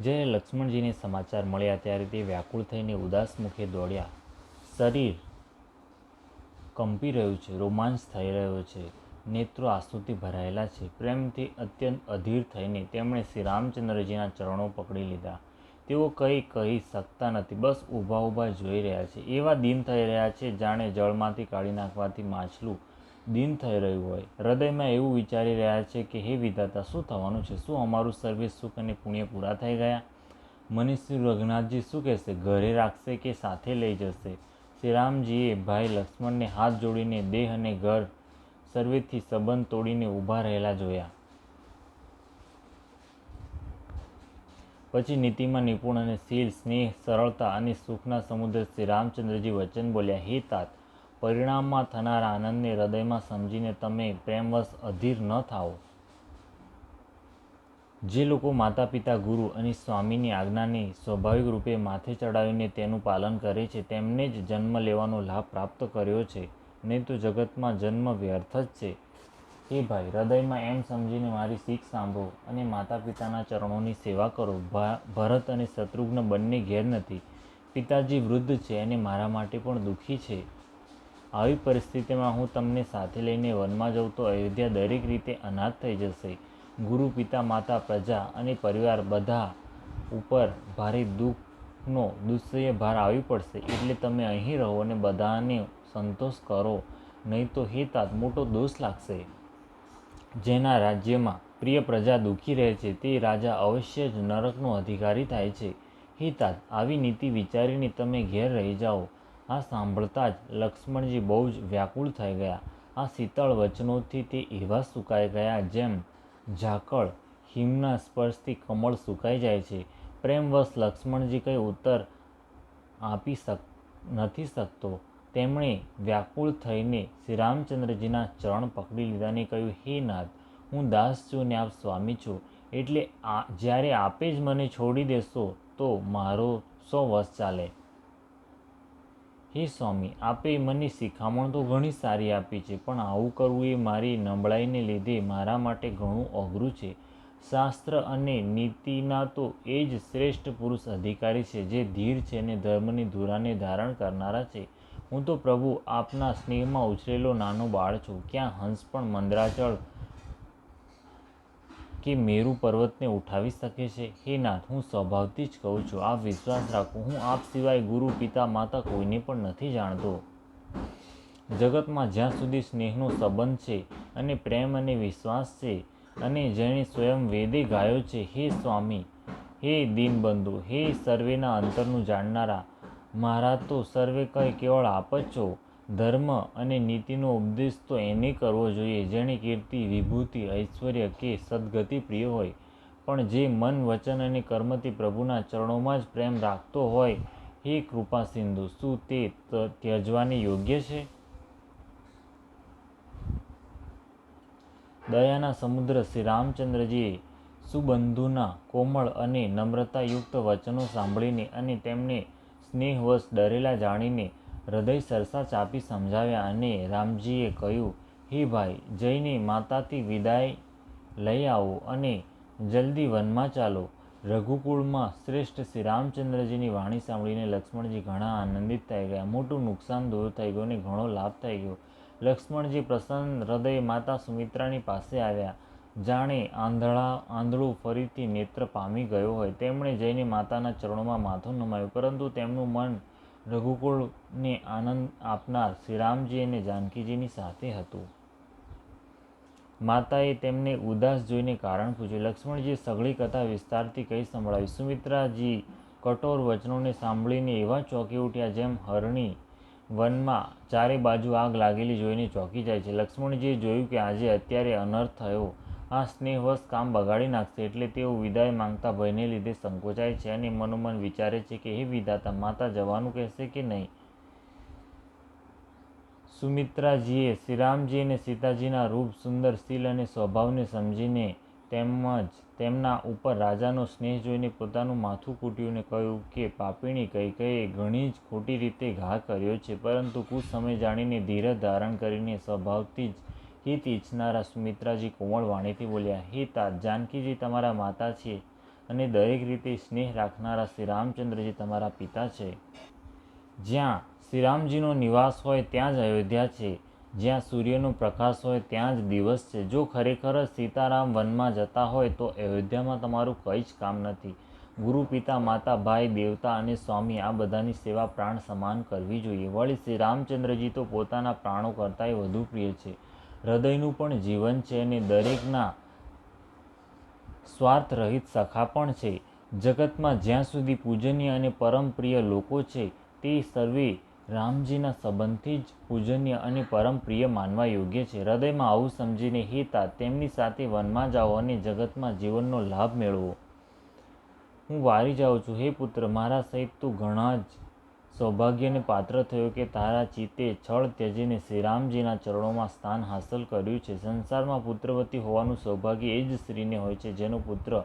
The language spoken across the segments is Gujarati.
જ્યારે લક્ષ્મણજીને સમાચાર મળ્યા ત્યારે તે વ્યાકુળ થઈને ઉદાસ મુખે દોડ્યા. શરીર કંપી રહ્યું છે, રોમાંચ થઈ રહ્યો છે, નેત્રો આંસુથી ભરાયેલા છે. પ્રેમથી અત્યંત અધીર થઈને તેમણે શ્રી રામચંદ્રજીના ચરણો પકડી લીધા. તેઓ કંઈ કહી શકતા નથી, બસ ઊભા ઊભા જોઈ રહ્યા છે. એવા દિન થઈ રહ્યા છે, જાણે જળમાંથી કાઢી નાખવાથી માછલું દિન થઈ રહ્યું હોય. હૃદયમાં એવું વિચારી રહ્યા છે કે, હે વિધાતા, શું થવાનું છે? શું અમારું સર્વિસ સુખ અને પુણ્ય પૂરા થઈ ગયા? મનીષ રઘુનાથજી શું કહેશે? ઘરે રાખશે કે સાથે લઈ જશે? શ્રીરામજીએ ભાઈ લક્ષ્મણને હાથ જોડીને દેહ અને ઘર સર્વેથી સંબંધ તોડીને ઊભા રહેલા જોયા. પછી નીતિમાં નિપુણ અને શીલ, સ્નેહ, સરળતા અને સુખના સમુદ્ર શ્રી રામચંદ્રજી વચન બોલ્યા, હે તાત પરિણામમાં થનારા આનંદને હૃદયમાં સમજીને તમે પ્રેમવશ અધીર ન થાઓ. જે લોકો માતા પિતા ગુરુ અને સ્વામીની આજ્ઞાને સ્વાભાવિક રૂપે માથે ચડાવીને તેનું પાલન કરે છે, તેમને જ જન્મ લેવાનો લાભ પ્રાપ્ત કર્યો છે. નહીં તો જગતમાં જન્મ વ્યર્થ જ છે. એ ભાઈ, હૃદયમાં એમ સમજીને મારી શીખ સાંભળો અને માતા પિતાના ચરણોની સેવા કરો. ભરત અને શત્રુઘ્ન બંને ઘેર નથી. પિતાજી વૃદ્ધ છે અને મારા માટે પણ દુઃખી છે. આવી પરિસ્થિતિમાં હું તમને સાથે લઈને વનમાં જાઉં તો અયોધ્યા દરેક રીતે અનાથ થઈ જશે. ગુરુ, પિતા, માતા, પ્રજા અને પરિવાર બધા ઉપર ભારે દુઃખનો દુસ્સહ્ય ભાર આવી પડશે. એટલે તમે અહીં રહો અને બધાને સંતોષ કરો. નહીં તો હે તાત, મોટો દોષ લાગશે. જેના રાજ્યમાં પ્રિય પ્રજા દુઃખી રહે છે, તે રાજા અવશ્ય જ નરકનો અધિકારી થાય છે. હે તાત, આવી નીતિ વિચારીને તમે ઘેર રહી જાઓ. આ સાંભળતા જ લક્ષ્મણજી બહુ જ વ્યાકુળ થઈ ગયા. આ શીતળ વચનોથી તે એવા સુકાઈ ગયા જેમ ઝાકળ હિમના સ્પર્શથી કમળ સુકાઈ જાય છે. પ્રેમવશ લક્ષ્મણજી કંઈ ઉત્તર આપી શક, નથી શકતો. તેમણે વ્યાકુળ થઈને શ્રી રામચંદ્રજીના ચરણ પકડી લીધાને કહ્યું, હે નાથ, હું દાસ છું ને આપ સ્વામી છું. એટલે આ, જ્યારે આપે જ મને છોડી દેશો, તો મારો સો વશ ચાલે. હે સ્વામી, આપે મને શિખામણ તો ઘણી સારી આપી છે, પણ આવું કરવું એ મારી નબળાઈને લીધે મારા માટે ઘણું અઘરું છે. શાસ્ત્ર અને નીતિના તો એ જ શ્રેષ્ઠ પુરુષ અધિકારી છે, જે ધીર છે અને ધર્મની ધુરાને ધારણ કરનારા છે. હું તો પ્રભુ આપના સ્નેહમાં ઉછરેલો નાનો બાળ છું. ક્યાં હંસ પણ મંદરાચળ કે મેરુ પર્વતને ઉઠાવી શકે છે? હે નાથ, હું સ્વભાવથી જ કહું છું, આપ વિશ્વાસ રાખો, હું આપ સિવાય ગુરુ, પિતા, માતા કોઈને પણ નથી જાણતો. જગતમાં જ્યાં સુધી સ્નેહનો સંબંધ છે અને પ્રેમ અને વિશ્વાસ છે અને જેણે સ્વયં વેદે ગાયો છે, હે સ્વામી, હે દીનબંધુ, હે સર્વેના અંતરનું જાણનારા મારા તો સર્વે કંઈ કેવળ આપ જ છો. ધર્મ અને નીતિનો ઉપદેશ તો એને કરવો જોઈએ. જેણે કીર્તિ, વિભૂતિ, ઐશ્વર્ય કે સદગતિ પ્રિય હોય, પણ જે મન, વચન અને કર્મથી પ્રભુના ચરણોમાં જ પ્રેમ રાખતો હોય, હે કૃપા સિંધુ, શું તે, ત્યજવાને યોગ્ય છે? દયાના સમુદ્ર શ્રી રામચંદ્રજીએ સુબંધુના કોમળ અને નમ્રતાયુક્ત વચનો સાંભળીને અને તેમને સ્નેહવશ ડરેલા જાણીને હૃદય સરસા ચાપી સમજાવ્યા અને રામજીએ કહ્યું, હે ભાઈ, જઈને માતાથી વિદાય લઈ આવો અને જલ્દી વનમાં ચાલો. રઘુકુળમાં શ્રેષ્ઠ શ્રી રામચંદ્રજીની વાણી સાંભળીને લક્ષ્મણજી ઘણા આનંદિત થઈ ગયા. મોટું નુકસાન દૂર થઈ ગયું અને ઘણો લાભ થઈ ગયો. લક્ષ્મણજી પ્રસન્ન હૃદય માતા સુમિત્રાની પાસે આવ્યા. જાણે આંધળા, આંધળું ફરીથી નેત્ર પામી ગયો હોય. તેમણે જઈને માતાના ચરણોમાં માથું નમાયું, પરંતુ તેમનું મન રઘુકુળને આનંદ આપનાર શ્રીરામજી અને જાનકીજીની સાથે હતું. માતાએ તેમને ઉદાસ જોઈને કારણ પૂછ્યું લક્ષ્મણજીએ સઘળી કથા વિસ્તારથી કહી સંભળાવી સુમિત્રાજી કઠોર વચનોને સાંભળીને એવા ચોંકી ઉઠ્યા જેમ હરણી વનમાં ચારે બાજુ આગ લાગેલી જોઈને ચોંકી જાય છે. લક્ષ્મણજીએ જોયું કે આજે અત્યારે અનર્થ થયો આ સ્નેહવશ કામ બગાડી નાખશે એટલે તેઓ વિદાય માંગતા ભયને લીધે સંકોચાય છે અને મનોમન વિચારે છે કે, હે વિધાતા, માતા જવાનું કહેશે કે નહીં? સુમિત્રાજીએ શ્રીરામજી અને સીતાજીના રૂપ, સુંદર શીલ અને સ્વભાવને સમજીને તેમજ તેમના ઉપર રાજાનો સ્નેહ જોઈને પોતાનું માથું કૂટ્યું ને કહ્યું કે, પાપીણી કૈકેયે ઘણી જ ખોટી રીતે ઘા કર્યો છે, પરંતુ કુછ સમય જાણીને ધીરજ ધારણ કરીને સ્વભાવથી જ હિત ઈચ્છનારા સુમિત્રાજી કોમળ વાણીથી બોલ્યા, હે તા જાનકીજી તમારા માતા છે અને દરેક રીતે સ્નેહ રાખનારા શ્રી રામચંદ્રજી તમારા પિતા છે. જ્યાં શ્રીરામજીનો નિવાસ હોય ત્યાં જ અયોધ્યા છે, જ્યાં સૂર્યનો પ્રકાશ હોય ત્યાં જ દિવસ છે. જો ખરેખર સીતારામ વનમાં જતા હોય તો અયોધ્યામાં તમારું કંઈ જ કામ નથી. ગુરુ, પિતા, માતા, ભાઈ, દેવતા અને સ્વામી આ બધાની સેવા પ્રાણ સમાન કરવી જોઈએ. વળી શ્રી રામચંદ્રજી તો પોતાના પ્રાણો કરતાંય વધુ પ્રિય છે. હૃદયનું પણ જીવન છે અને દરેકના સ્વાર્થ રહિત સખા પણ છે. જગતમાં જ્યાં સુધી પૂજનીય અને પરમ પ્રિય લોકો છે, તે સર્વે રામજીના સંબંધથી જ પૂજનીય અને પરમ પ્રિય માનવા યોગ્ય છે. હૃદયમાં આવું સમજીને હેતા તેમની સાથે વનમાં જાઓ અને જગતમાં જીવનનો લાભ મેળવો. હું વારી જાઉં છું. હે પુત્ર, મારા સહિત તું ઘણા જ સૌભાગ્યને પાત્ર થયો કે તારા ચિત્તે છળ ત્યજીને શ્રીરામજીના ચરણોમાં સ્થાન હાંસલ કર્યું છે. સંસારમાં પુત્રવતી હોવાનું સૌભાગ્ય એ જ સ્ત્રીને હોય છે, જેનો પુત્ર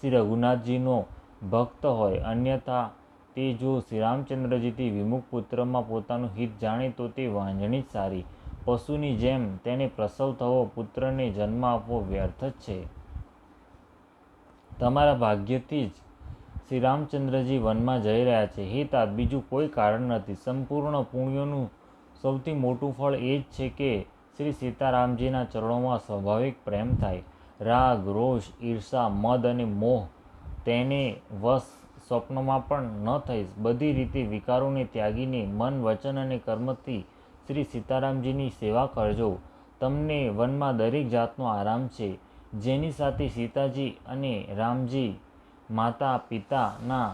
શ્રી રઘુનાથજીનો ભક્ત હોય. અન્યથા તે જો શ્રીરામચંદ્રજીથી વિમુખ પુત્રમાં પોતાનું હિત જાણે તો તે વાંજણી જ સારી. પશુની જેમ તેને પ્રસવ થવો પુત્રને જન્મ આપવો વ્યર્થ જ છે. તમારા ભાગ્યથી જ શ્રી રામચંદ્રજી વનમાં જઈ રહ્યા છે. હે તાત બીજું કોઈ કારણ નથી. સંપૂર્ણ પુણ્યોનું સૌથી મોટું ફળ એ જ છે કે શ્રી સીતારામજીના ચરણોમાં સ્વાભાવિક પ્રેમ થાય. રાગ, રોષ, ઈર્ષા, મદ અને મોહ તેને વશ સ્વપ્નમાં પણ ન થઈ. બધી રીતે વિકારોને ત્યાગીને મન, વચન અને કર્મથી શ્રી સીતારામજીની સેવા કરજો. તમને વનમાં દરેક જાતનો આરામ છે. જેની સાથે સીતાજી અને રામજી માતા પિતાના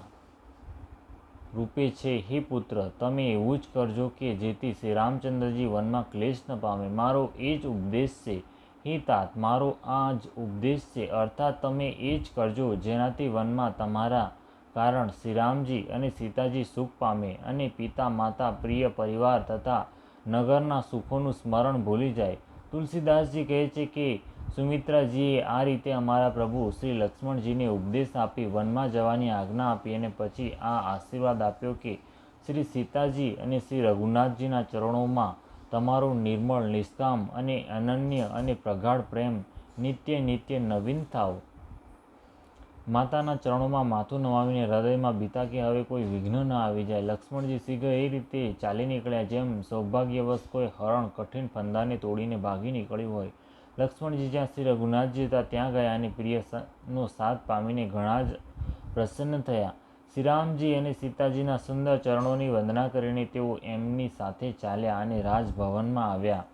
રૂપે છે હે પુત્ર, તમે એવું જ કરજો કે જેથી શ્રી રામચંદ્રજી વનમાં ક્લેશ ન પામે. મારો એ જ ઉપદેશ છે. હે તાત, મારો આ જ ઉપદેશ છે. અર્થાત તમે એ જ કરજો જેનાથી વનમાં તમારા કારણ શ્રીરામજી અને સીતાજી સુખ પામે અને પિતા, માતા, પ્રિય પરિવાર તથા નગરના સુખોનું સ્મરણ ભૂલી જાય. તુલસીદાસજી કહે છે કે સુમિત્રાજીએ આ રીતે અમારા પ્રભુ શ્રી લક્ષ્મણજીને ઉપદેશ આપી વનમાં જવાની આજ્ઞા આપી અને પછી આ આશીર્વાદ આપ્યો કે શ્રી સીતાજી અને શ્રી રઘુનાથજીના ચરણોમાં તમારું નિર્મળ, નિષ્કામ અને અનન્ય અને પ્રગાઢ પ્રેમ નિત્ય નિત્ય નવીન થાવ. માતાના ચરણોમાં માથું નમાવીને હૃદયમાં બીતા કે હવે કોઈ વિઘ્ન ન આવી જાય, લક્ષ્મણજી શીઘ્ર એ રીતે ચાલી નીકળ્યા, જેમ સૌભાગ્યવશ કોઈ હરણ કઠિન ફંદાને તોડીને ભાગી નીકળ્યું હોય. લક્ષ્મણજી જ્યાં શ્રી રઘુનાથજી હતા. ત્યાં ગયા અને પ્રિયનો સાથ પામીને ઘણા જ પ્રસન્ન થયા. શ્રીરામજી અને સીતાજીના સુંદર ચરણોની વંદના કરીને તેઓ એમની સાથે ચાલ્યા અને રાજભવનમાં આવ્યા.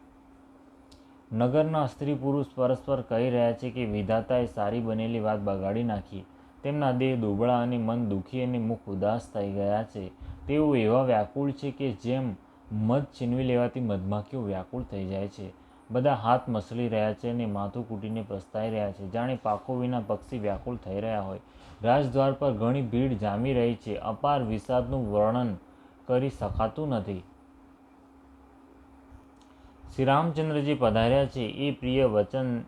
નગરના સ્ત્રી પુરુષ પરસ્પર કહી રહ્યા છે કે વિધાતાએ સારી બનેલી વાત બગાડી નાખી. તેમના દેહ દુબળા અને મન દુઃખી અને મુખ ઉદાસ થઈ ગયા છે. તેઓ એવા વ્યાકુળ છે કે જેમ મધ છીનવી લેવાથી મધમાખીઓ વ્યાકુળ થઈ જાય છે. બધા હાથ મસલી રહ્યા છે અને માથું કૂટીને પસ્તાઈ રહ્યા છે. જાણે પાકો વિના પક્ષી વ્યાકુળ થઈ રહ્યા હોય. રાજદ્વાર પર ઘણી ભીડ જામી રહી છે. અપાર વિષાદનું વર્ણન કરી શકાતું નથી. શ્રી રામચંદ્રજી પધાર્યા છે. એ પ્રિય વચન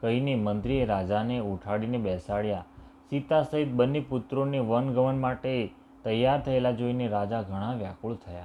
કહીને મંત્રીએ રાજાને ઉઠાડીને બેસાડ્યા. સીતા સહિત બંને પુત્રોને વનગમન માટે તૈયાર થયેલા જોઈને રાજા ઘણા વ્યાકુળ થયા.